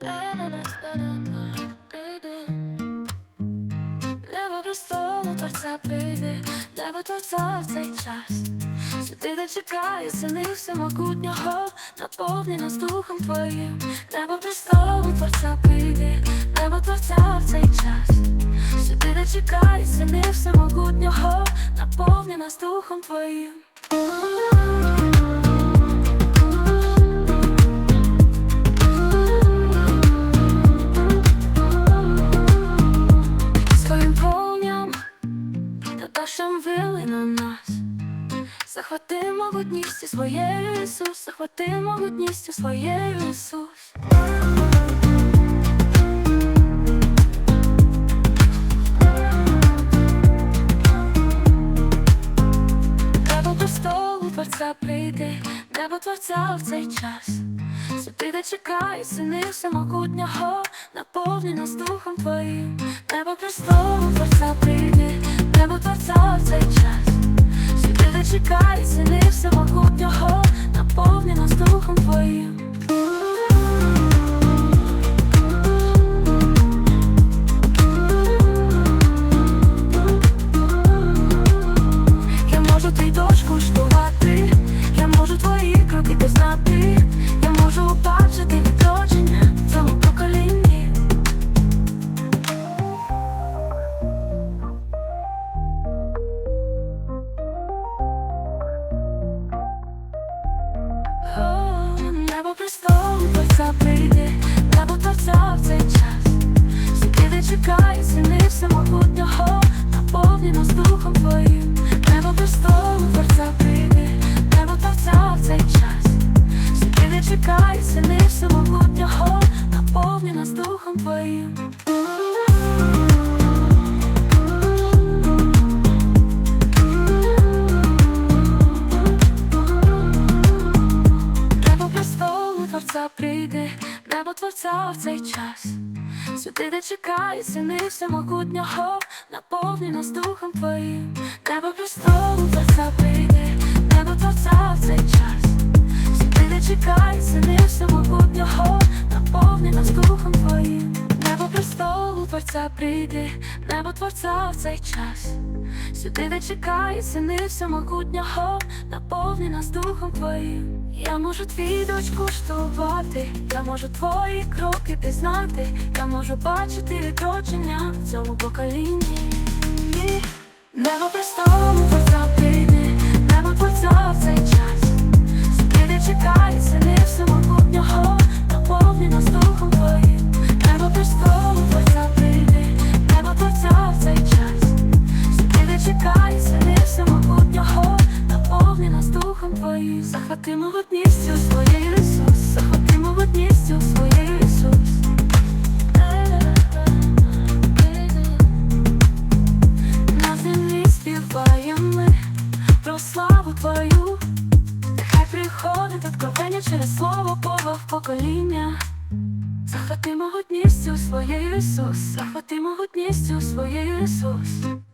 Небо престолу творця прийде, небо творця в цей час. Сюди де чекає сини всемогутнього, наповні нас духом твоїм. Небо престолу творця прийде, небо творця в цей час. Сюди де чекає сини всемогутнього, наповні нас духом твоїм. Захвати могутністю своєю Ісус, захвати могутністю своєю Ісус. Небо престолу творця прийде, небо творця в цей час. Сюди де чекає сини всемогутнього, наповні нас духом твоїм. Небо престолу творця прийде, небо творця в цей час. Творця творця в цей час. Сюди, де чекає сини всемогутнього, наповні нас духом твоїм. Небо престолу творця прийде, небо творця в цей час. Сюди, де чекає сини всемогутнього, наповні нас духом твоїм. Небо престолу творця прийде, небо творця в цей час. Сюди, де чекає сини всемогутнього, наповни нас духом твоїм. Я можу твій дочь куштувати, я можу твої кроки пізнати, я можу бачити відродження в цьому поколінні. Небо престолу могутністю своєю Ісус, захвати могутністю своєю Ісус. На землі співаємо ми про славу твою. Нехай приходить откровення через слово Бога в покоління. Захвати могутністю своєю Ісус, захвати могутністю своєю Ісус.